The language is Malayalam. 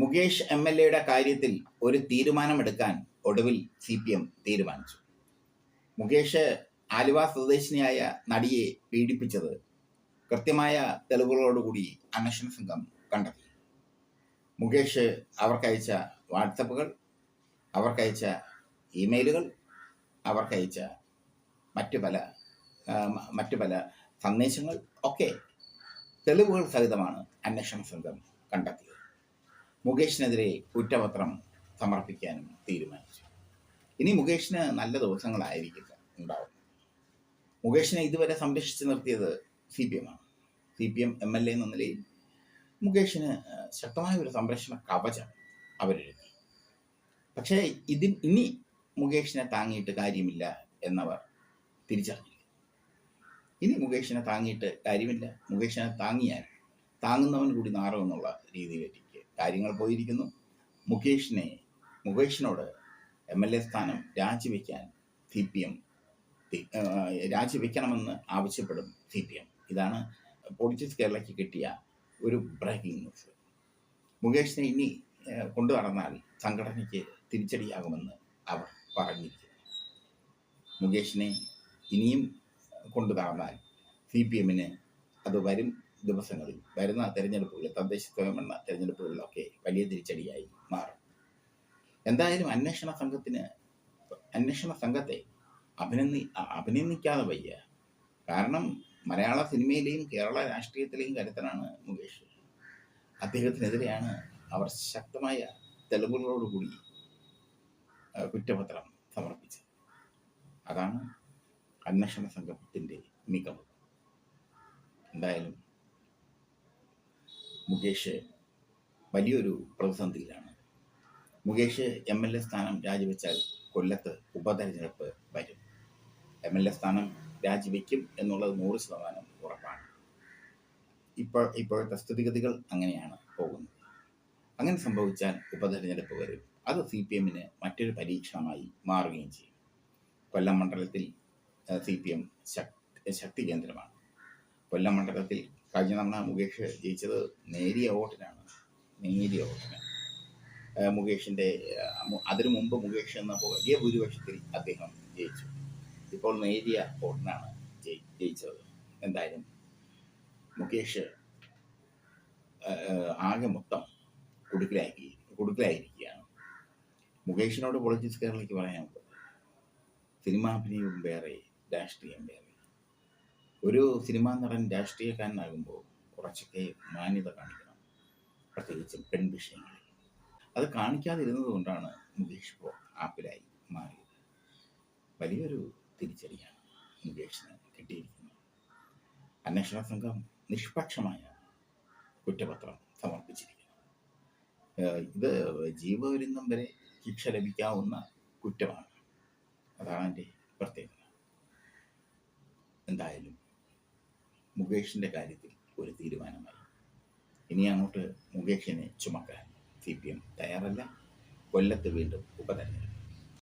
മുകേഷ് എം എൽ എയുടെ കാര്യത്തിൽ ഒരു തീരുമാനമെടുക്കാൻ ഒടുവിൽ സി പി എം തീരുമാനിച്ചു. മുകേഷ് ആലുവ സ്വദേശിനിയായ നടിയെ പീഡിപ്പിച്ചത് കൃത്യമായ തെളിവുകളോടുകൂടി അന്വേഷണ സംഘം കണ്ടെത്തി. മുകേഷ് അവർക്കയച്ച വാട്സപ്പുകൾ അവർക്കയച്ച ഇമെയിലുകൾ അവർക്കയച്ച മറ്റു പല മറ്റു പല സന്ദേശങ്ങൾ ഒക്കെ തെളിവുകൾ സഹിതമാണ് അന്വേഷണ സംഘം കണ്ടെത്തിയത്. മുകേഷിനെതിരെ കുറ്റപത്രം സമർപ്പിക്കാനും തീരുമാനിച്ചു. ഇനി മുകേഷിന് നല്ല ദിവസങ്ങളായിരിക്കില്ല ഉണ്ടാവും. മുകേഷിനെ ഇതുവരെ സംരക്ഷിച്ചു നിർത്തിയത് C P എമ്മാണ് C P M M L A എന്ന നിലയിൽ മുകേഷിന് ശക്തമായ ഒരു സംരക്ഷണ കവചം അവരെഴുതി. പക്ഷേ ഇതിൽ ഇനി മുകേഷിനെ താങ്ങിയിട്ട് കാര്യമില്ല എന്നവർ തിരിച്ചറിഞ്ഞില്ല. ഇനി മുകേഷിനെ താങ്ങിയിട്ട് കാര്യമില്ല. മുകേഷിനെ താങ്ങിയാൽ താങ്ങുന്നവൻ കൂടി നാറുമെന്നുള്ള രീതിയിലേക്ക് കാര്യങ്ങൾ പോയിരിക്കുന്നു. മുകേഷിനെ മുകേഷിനോട് എം എൽ എ സ്ഥാനം രാജിവെക്കാൻ സി പി എം രാജിവെക്കണമെന്ന് ആവശ്യപ്പെടും സി പി എം. ഇതാണ് പൊളിറ്റിക്സ് കേരളയ്ക്ക് കിട്ടിയ ഒരു ബ്രേക്കിംഗ് ന്യൂസ് മുകേഷിനെ ഇനി കൊണ്ടു നടന്നാൽ സംഘടനയ്ക്ക് തിരിച്ചടിയാകുമെന്ന് അവർ പറഞ്ഞിരിക്കുന്നു. മുകേഷിനെ ഇനിയും കൊണ്ടു നടന്നാൽ സി പി എമ്മിന് അത് വരും. ദിവസങ്ങളിൽ വരുന്ന തെരഞ്ഞെടുപ്പുകൾ തദ്ദേശ സ്വയംഭരണ തെരഞ്ഞെടുപ്പുകളിലൊക്കെ വലിയ തിരിച്ചടിയായി മാറും. എന്തായാലും അന്വേഷണ സംഘത്തിന് അന്വേഷണ സംഘത്തെ അഭിനന്ദി അഭിനന്ദിക്കാതെ വയ്യ. കാരണം മലയാള സിനിമയിലെയും കേരള രാഷ്ട്രീയത്തിലെയും കരുത്തനാണ് മുകേഷ്. അദ്ദേഹത്തിനെതിരെയാണ് അവർ ശക്തമായ തെളിവുകളോടുകൂടി കുറ്റപത്രം സമർപ്പിച്ചത്. അതാണ് അന്വേഷണ സംഘത്തിന്റെ മികവ്. എന്തായാലും മുകേഷ് വലിയൊരു പ്രതിസന്ധിയിലാണ്. മുകേഷ് എം എൽ എ സ്ഥാനം രാജിവെച്ചാൽ കൊല്ലത്ത് ഉപതെരഞ്ഞെടുപ്പ് വരും. എം എൽ എ സ്ഥാനം രാജിവെക്കും എന്നുള്ളത് നൂറ് ശതമാനം ഉറപ്പാണ്. ഇപ്പോൾ ഇപ്പോഴത്തെ സ്ഥിതിഗതികൾ അങ്ങനെയാണ് പോകുന്നത്. അങ്ങനെ സംഭവിച്ചാൽ ഉപതെരഞ്ഞെടുപ്പ് വരും. അത് സി പി എമ്മിന് മറ്റൊരു പരീക്ഷണമായി മാറുകയും ചെയ്യും. കൊല്ലം മണ്ഡലത്തിൽ സി പി എം ശക്തി കേന്ദ്രമാണ്. കൊല്ലം മണ്ഡലത്തിൽ കഴിഞ്ഞ തവണ മുകേഷ് ജയിച്ചത് നേരിയ വോട്ടിനാണ്. നേരിയ വോട്ടിന്. മുകേഷിന്റെ അതിനു മുമ്പ് മുകേഷ് എന്ന വലിയ ഭൂരിപക്ഷത്തിൽ അദ്ദേഹം ജയിച്ചു. ഇപ്പോൾ നേരിയ വോട്ടിനാണ് ജയി ജയിച്ചത്. എന്തായാലും മുകേഷ് ആകെ മൊത്തം കുടുക്കിലാക്കി കുടുക്കിലായിരിക്കുകയാണ്. മുകേഷിനോട് പൊളിറ്റിക്സ് കേരളയ്ക്ക് പറയാനുള്ളത്. സിനിമാ അഭിനയവും വേറെ രാഷ്ട്രീയം വേറെ. ഒരു സിനിമാ നടൻ രാഷ്ട്രീയക്കാരനാകുമ്പോൾ കുറച്ചൊക്കെ മാന്യത കാണിക്കണം. പ്രത്യേകിച്ചും പെൺ വിഷയങ്ങളിൽ. അത് കാണിക്കാതിരുന്നത് കൊണ്ടാണ് മുകേഷ് ഇപ്പോൾ ആപ്പിലായി മാറിയത്. വലിയൊരു തിരിച്ചടിയാണ് മുകേഷിന് കിട്ടിയിരിക്കുന്നത്. അന്വേഷണ സംഘം നിഷ്പക്ഷമായ കുറ്റപത്രം സമർപ്പിച്ചിരിക്കുന്നു. ഇത് ജീവപര്യന്തം വരെ ശിക്ഷ ലഭിക്കാവുന്ന കുറ്റമാണ്. അതാണ് എന്റെ പ്രത്യേകത എന്തായാലും മുകേഷിന്റെ കാര്യത്തിൽ ഒരു തീരുമാനമായി. ഇനി അങ്ങോട്ട് മുകേഷിനെ ചുമക്കാൻ സി പി എം തയ്യാറല്ല. കൊല്ലത്ത് വീണ്ടും ഉപതെരഞ്ഞെടുപ്പ്.